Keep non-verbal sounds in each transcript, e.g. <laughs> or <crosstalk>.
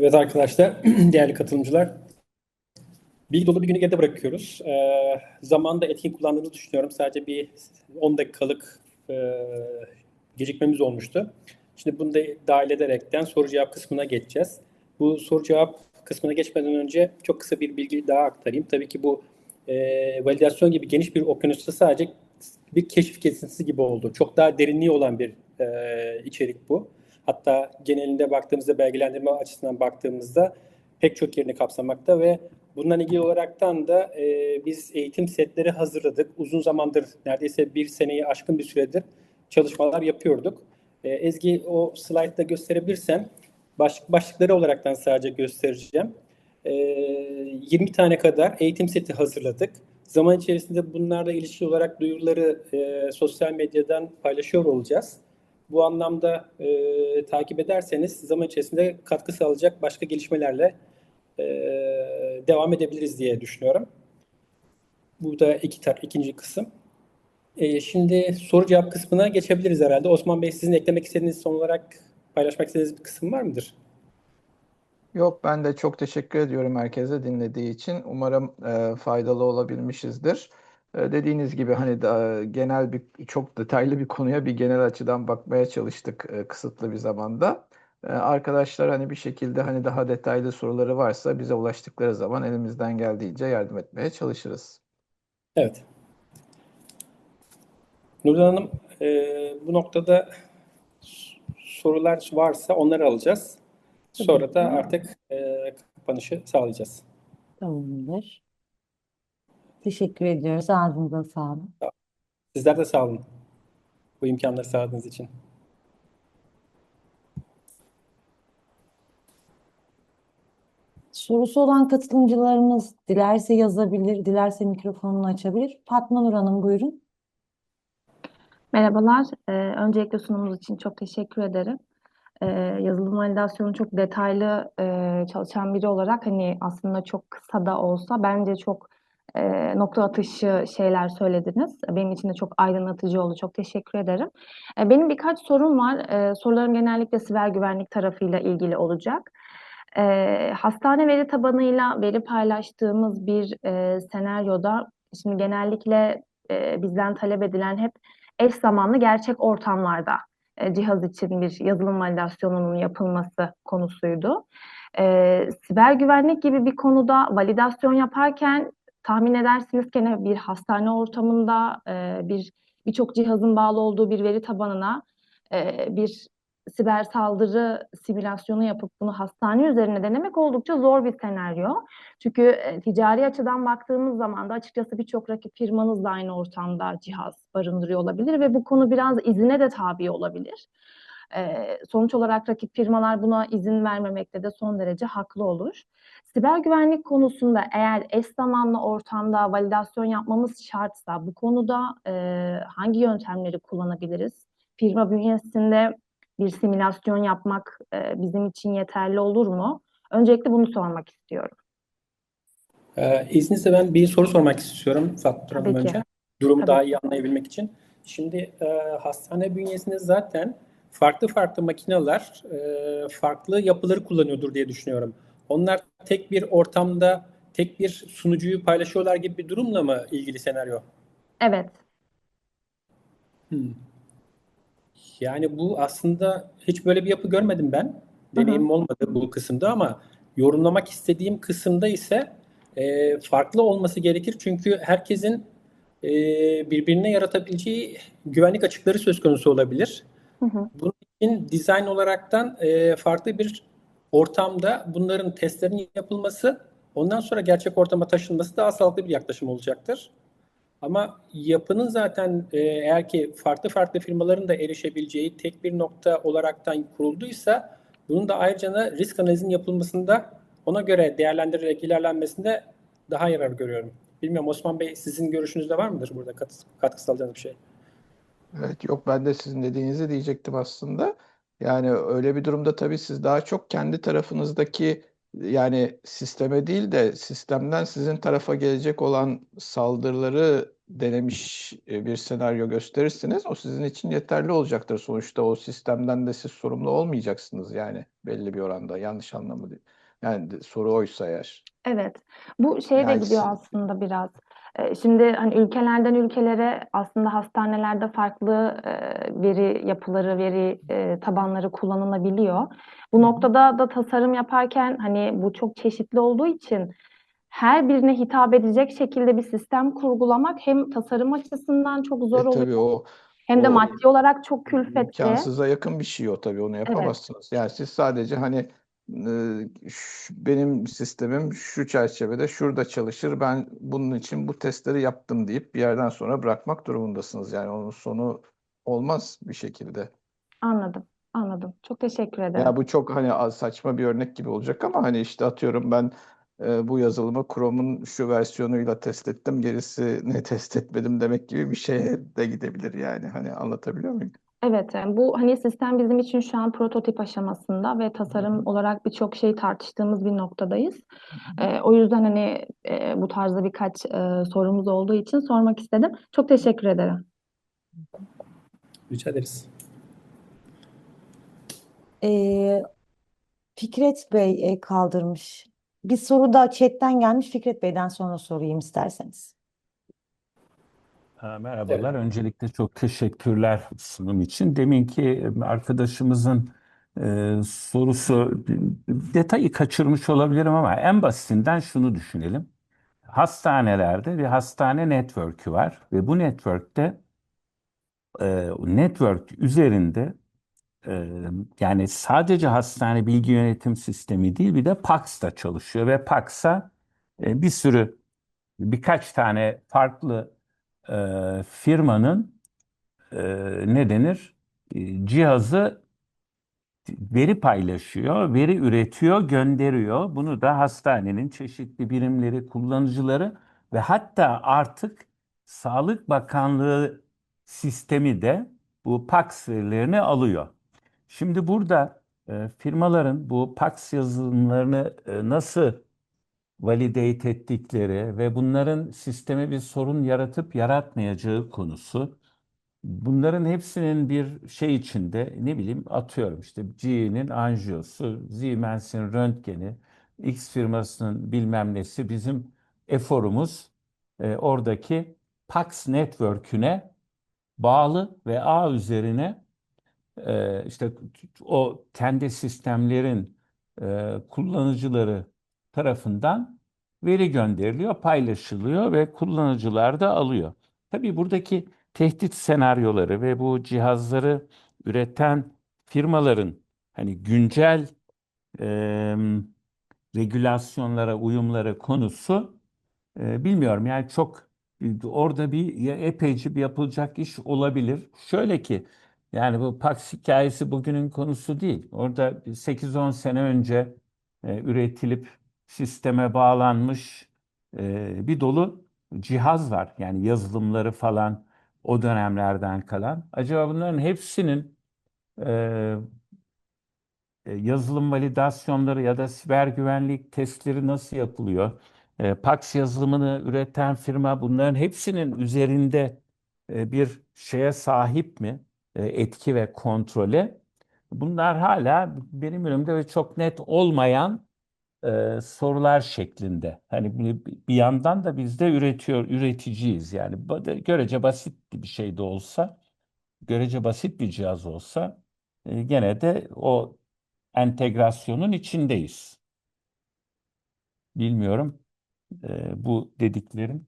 Evet arkadaşlar, <clears throat> değerli katılımcılar. Bilgi dolu bir günü geride bırakıyoruz. Ee, zamanda etkin kullandığımızı düşünüyorum. Sadece bir 10 dakikalık e, gecikmemiz olmuştu. Şimdi bunu da dahil ederekten soru cevap kısmına geçeceğiz. Bu soru cevap kısmına geçmeden önce çok kısa bir bilgi daha aktarayım. Tabii ki bu e, validasyon gibi geniş bir okyanusta sadece bir keşif kesintisi gibi oldu. Çok daha derinliği olan bir e, içerik bu. Hatta genelinde baktığımızda belgelendirme açısından baktığımızda pek çok yerini kapsamakta ve bundan ilgili olaraktan da e, biz eğitim setleri hazırladık. Uzun zamandır neredeyse bir seneyi aşkın bir süredir çalışmalar yapıyorduk. E, Ezgi o slaytta gösterebilirsen başlık başlıkları olaraktan sadece göstereceğim. E, 20 tane kadar eğitim seti hazırladık. Zaman içerisinde bunlarla ilişkili olarak duyuruları e, sosyal medyadan paylaşıyor olacağız. Bu anlamda e, takip ederseniz zaman içerisinde katkı sağlayacak başka gelişmelerle e, devam edebiliriz diye düşünüyorum. Bu da iki tar ikinci kısım. E, şimdi soru cevap kısmına geçebiliriz herhalde. Osman Bey sizin eklemek istediğiniz son olarak paylaşmak istediğiniz bir kısım var mıdır? Yok ben de çok teşekkür ediyorum herkese dinlediği için. Umarım e, faydalı olabilmişizdir. E, dediğiniz gibi hani da, genel bir çok detaylı bir konuya bir genel açıdan bakmaya çalıştık e, kısıtlı bir zamanda. E, arkadaşlar hani bir şekilde hani daha detaylı soruları varsa bize ulaştıkları zaman elimizden geldiğince yardım etmeye çalışırız. Evet. Nurdan Hanım, e, bu noktada sorular varsa onları alacağız. Sonra da artık e, kapanışı sağlayacağız. Tamamdır. Teşekkür ediyoruz. Ağzınıza sağlık. Sizler de sağ olun. Bu imkanları sağladığınız için. Sorusu olan katılımcılarımız dilerse yazabilir, dilerse mikrofonunu açabilir. Fatma Nur Hanım buyurun. Merhabalar. Ee, öncelikle sunumunuz için çok teşekkür ederim. Ee, yazılım validasyonu çok detaylı e, çalışan biri olarak hani aslında çok kısa da olsa bence çok e, nokta atışı şeyler söylediniz. Benim için de çok aydınlatıcı oldu. Çok teşekkür ederim. E, benim birkaç sorum var. E, sorularım genellikle siber güvenlik tarafıyla ilgili olacak. E, hastane veri tabanıyla veri paylaştığımız bir e, senaryoda şimdi genellikle e, bizden talep edilen hep eş zamanlı gerçek ortamlarda e, cihaz için bir yazılım validasyonunun yapılması konusuydu. E, siber güvenlik gibi bir konuda validasyon yaparken tahmin edersiniz ki bir hastane ortamında e, bir birçok cihazın bağlı olduğu bir veri tabanına e, bir siber saldırı simülasyonu yapıp bunu hastane üzerine denemek oldukça zor bir senaryo. Çünkü e, ticari açıdan baktığımız zaman da açıkçası birçok rakip firmanız da aynı ortamda cihaz barındırıyor olabilir ve bu konu biraz izine de tabi olabilir. E, sonuç olarak rakip firmalar buna izin vermemekte de son derece haklı olur. Siber güvenlik konusunda eğer eş zamanlı ortamda validasyon yapmamız şartsa bu konuda e, hangi yöntemleri kullanabiliriz? Firma bünyesinde bir simülasyon yapmak e, bizim için yeterli olur mu? Öncelikle bunu sormak istiyorum. Ee, izninizle ben bir soru sormak istiyorum Fatma Hanım önce. Durumu Tabii daha iyi anlayabilmek için. Şimdi e, hastane bünyesinde zaten farklı farklı makineler e, farklı yapıları kullanıyordur diye düşünüyorum. Onlar tek bir ortamda tek bir sunucuyu paylaşıyorlar gibi bir durumla mı ilgili senaryo? Evet, Hmm. Yani bu aslında hiç böyle bir yapı görmedim ben. Deneyimim olmadı bu kısımda ama yorumlamak istediğim kısımda ise e, farklı olması gerekir. Çünkü herkesin e, birbirine yaratabileceği güvenlik açıkları söz konusu olabilir. Hı Bunun için dizayn olaraktan e, farklı bir ortamda bunların testlerinin yapılması, ondan sonra gerçek ortama taşınması daha sağlıklı bir yaklaşım olacaktır. Ama yapının zaten e, eğer ki farklı farklı firmaların da erişebileceği tek bir nokta olaraktan kurulduysa bunun da ayrıca risk analizinin yapılmasında ona göre değerlendirilerek ilerlenmesinde daha yarar görüyorum. Bilmiyorum Osman Bey sizin görüşünüzde var mıdır burada kat, katkı sağlayacağınız bir şey? Evet yok ben de sizin dediğinizi diyecektim aslında. Yani öyle bir durumda tabii siz daha çok kendi tarafınızdaki yani sisteme değil de sistemden sizin tarafa gelecek olan saldırıları denemiş e, bir senaryo gösterirsiniz. O sizin için yeterli olacaktır. Sonuçta o sistemden de siz sorumlu olmayacaksınız yani belli bir oranda. Yanlış anlamı değil. Yani de- soru oysa eğer. Evet, bu şeye de Yani gidiyor siz- aslında biraz. Ee, Şimdi hani ülkelerden ülkelere aslında hastanelerde farklı e, veri yapıları, veri e, tabanları kullanılabiliyor. Bu noktada da tasarım yaparken hani bu çok çeşitli olduğu için her birine hitap edecek şekilde bir sistem kurgulamak hem tasarım açısından çok zor E tabii oluyor o hem de o maddi olarak çok külfetli. imkansıza yakın bir şey o tabii onu yapamazsınız. Yani siz sadece hani e, benim sistemim şu çerçevede şurada çalışır. Ben bunun için bu testleri yaptım deyip bir yerden sonra bırakmak durumundasınız. Yani onun sonu olmaz bir şekilde. Anladım, anladım. Çok teşekkür ederim. Ya bu çok hani saçma bir örnek gibi olacak ama hani işte atıyorum ben e, bu yazılımı Chrome'un şu versiyonuyla test ettim, gerisini <laughs> test etmedim demek gibi bir şeye de gidebilir yani. Hani anlatabiliyor muyum? Evet, yani bu hani sistem bizim için şu an prototip aşamasında ve tasarım olarak birçok şey tartıştığımız bir noktadayız. Ee, o yüzden hani e, bu tarzda birkaç e, sorumuz olduğu için sormak istedim. Çok teşekkür ederim. Rica ederiz. Ee, Fikret Bey kaldırmış. Bir soru da chatten gelmiş. Fikret Bey'den sonra sorayım isterseniz. Ha, Merhabalar. Öncelikle çok teşekkürler sunum için. Deminki arkadaşımızın e, sorusu detayı kaçırmış olabilirim ama en basitinden şunu düşünelim. Hastanelerde bir hastane network'ü var ve bu network'te e, network üzerinde e, yani sadece hastane bilgi yönetim sistemi değil bir de PACS da çalışıyor ve PACS'a e, bir sürü birkaç tane farklı e, firmanın e, ne denir E, cihazı veri paylaşıyor, veri üretiyor, gönderiyor. Bunu da hastanenin çeşitli birimleri, kullanıcıları ve hatta artık Sağlık Bakanlığı sistemi de bu PACS verilerini alıyor. Şimdi burada e, firmaların bu PACS yazılımlarını e, nasıl validate ettikleri ve bunların sisteme bir sorun yaratıp yaratmayacağı konusu. Bunların hepsinin bir şey içinde ne bileyim atıyorum işte G'nin anjiyosu, Siemens'in röntgeni, X firmasının bilmem nesi bizim eforumuz e, oradaki PACS network'üne bağlı ve ağ üzerine e, işte o kendi sistemlerin e, kullanıcıları tarafından veri gönderiliyor, paylaşılıyor ve kullanıcılar da alıyor. Tabii buradaki tehdit senaryoları ve bu cihazları üreten firmaların hani güncel e, regülasyonlara uyumları konusu e, bilmiyorum. Yani çok orada bir epeyce bir yapılacak iş olabilir. Şöyle ki yani bu Pax hikayesi bugünün konusu değil. Orada 8-10 sene önce e, üretilip sisteme bağlanmış e, bir dolu cihaz var. Yani yazılımları falan o dönemlerden kalan. Acaba bunların hepsinin e, e, yazılım validasyonları ya da siber güvenlik testleri nasıl yapılıyor? E, PAX yazılımını üreten firma bunların hepsinin üzerinde e, bir şeye sahip mi? E, etki ve kontrole. Bunlar hala benim önümde ve çok net olmayan e, sorular şeklinde. Hani bir, yandan da biz de üretiyor, üreticiyiz. Yani görece basit bir şey de olsa, görece basit bir cihaz olsa e, gene de o entegrasyonun içindeyiz. Bilmiyorum e, bu dediklerim.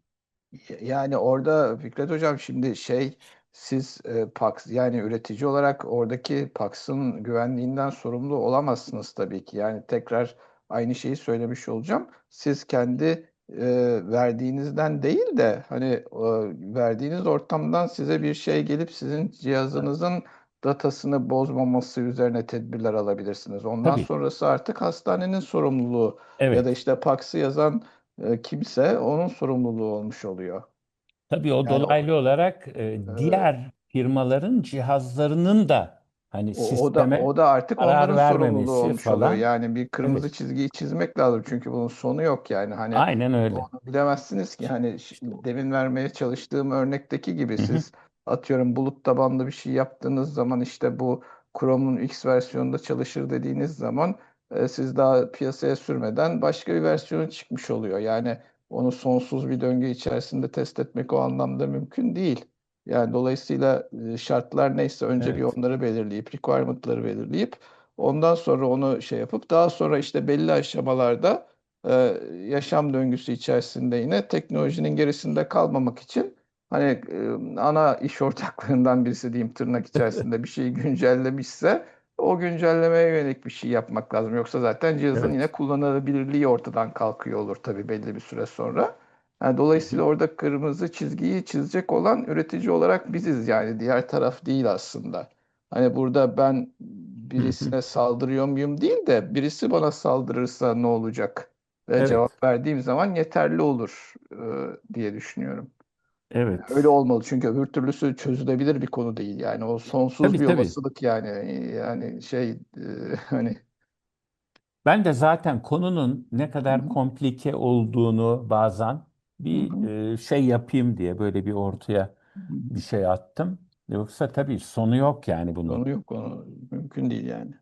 Yani orada Fikret Hocam şimdi şey siz e, PAX yani üretici olarak oradaki PAX'ın güvenliğinden sorumlu olamazsınız tabii ki. Yani tekrar aynı şeyi söylemiş olacağım. Siz kendi e, verdiğinizden değil de hani e, verdiğiniz ortamdan size bir şey gelip sizin cihazınızın datasını bozmaması üzerine tedbirler alabilirsiniz. Ondan Tabii. sonrası artık hastanenin sorumluluğu ya Evet. da işte PAX'ı yazan e, kimse onun sorumluluğu olmuş oluyor. Tabii o Yani o- dolaylı olarak e, diğer firmaların cihazlarının da Hani O, o da sisteme o da artık karar onların sorumluluğu vermemesi olmuş oluyor. falan. Yani bir kırmızı Evet. çizgiyi çizmek lazım çünkü bunun sonu yok yani. Hani Aynen öyle. onu bilemezsiniz ki hani demin vermeye çalıştığım örnekteki gibi Hı hı. siz atıyorum bulut tabanlı bir şey yaptığınız zaman işte bu Chrome'un X versiyonunda çalışır dediğiniz zaman e, siz daha piyasaya sürmeden başka bir versiyonu çıkmış oluyor. Yani onu sonsuz bir döngü içerisinde test etmek o anlamda mümkün değil. Yani dolayısıyla şartlar neyse önce bir Evet. onları belirleyip requirement'ları belirleyip ondan sonra onu şey yapıp daha sonra işte belli aşamalarda e, yaşam döngüsü içerisinde yine teknolojinin gerisinde kalmamak için hani e, ana iş ortaklarından birisi diyeyim tırnak içerisinde bir şeyi <laughs> güncellemişse o güncellemeye yönelik bir şey yapmak lazım. Yoksa zaten cihazın Evet. yine kullanılabilirliği ortadan kalkıyor olur tabii belli bir süre sonra. Yani dolayısıyla orada kırmızı çizgiyi çizecek olan üretici olarak biziz yani diğer taraf değil aslında. Hani burada ben birisine saldırıyor muyum değil de birisi bana saldırırsa ne olacak? Ve Evet. cevap verdiğim zaman yeterli olur e, diye düşünüyorum. Evet. Öyle olmalı çünkü öbür türlüsü çözülebilir bir konu değil. Yani o sonsuz Tabii bir tabii. olasılık yani yani şey e, <laughs> hani Ben de zaten konunun ne kadar komplike olduğunu bazen bir hı, e, şey yapayım diye böyle bir ortaya bir şey attım. Yoksa tabii sonu yok yani bunun. Sonu yok onu mümkün değil yani.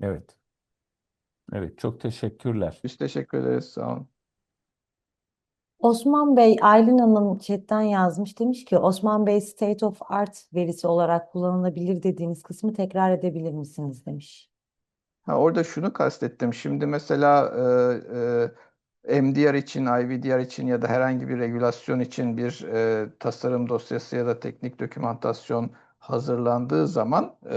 Evet. Evet. Çok teşekkürler. Biz teşekkür ederiz sağ olun. Osman Bey, Aylin Hanım chatten yazmış. Demiş ki Osman Bey state of art verisi olarak kullanılabilir dediğiniz kısmı tekrar edebilir misiniz demiş. Ha, orada şunu kastettim. Şimdi mesela e, e, MDR için, IVDR için ya da herhangi bir regülasyon için bir e, tasarım dosyası ya da teknik dokümantasyon hazırlandığı zaman e,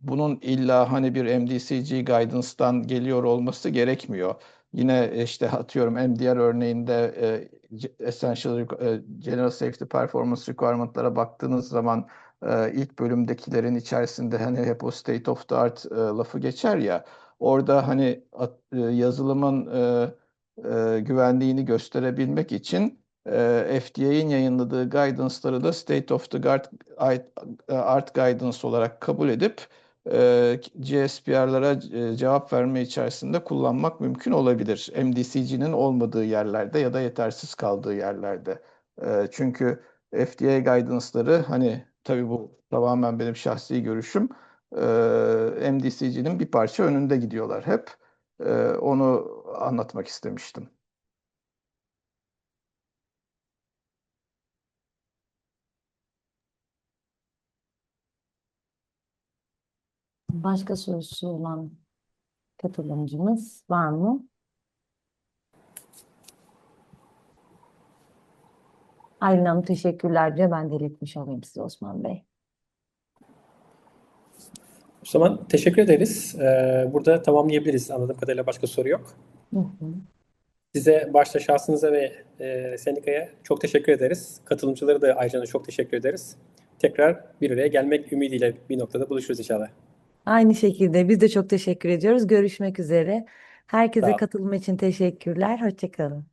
bunun illa hani bir MDCG guidance'dan geliyor olması gerekmiyor. Yine işte atıyorum MDR örneğinde e, Essential e, General Safety Performance Requirement'lara baktığınız zaman e, ilk bölümdekilerin içerisinde hani hep o state of the art e, lafı geçer ya orada hani at- e, yazılımın e, e, güvenliğini gösterebilmek için e, FDA'in yayınladığı guidance'ları da state of the art, art guidance olarak kabul edip e, GSPR'lara e, cevap verme içerisinde kullanmak mümkün olabilir. MDCG'nin olmadığı yerlerde ya da yetersiz kaldığı yerlerde. E, çünkü FDA guidance'ları hani tabii bu tamamen benim şahsi görüşüm. E, MDCG'nin bir parça önünde gidiyorlar hep. E, onu anlatmak istemiştim. Başka sorusu olan katılımcımız var mı? Aylin Hanım teşekkürler diyor. Ben de iletmiş olayım size Osman Bey. Zaman teşekkür ederiz. Ee, burada tamamlayabiliriz. Anladığım kadarıyla başka soru yok. Hı hı. Size başta şahsınıza ve e, sendikaya çok teşekkür ederiz. Katılımcılara da ayrıca çok teşekkür ederiz. Tekrar bir araya gelmek ümidiyle bir noktada buluşuruz inşallah. Aynı şekilde biz de çok teşekkür ediyoruz. Görüşmek üzere. Herkese katılım için teşekkürler. Hoşçakalın.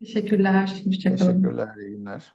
Teşekkürler. Hoşçakalın. Teşekkürler, iyi günler.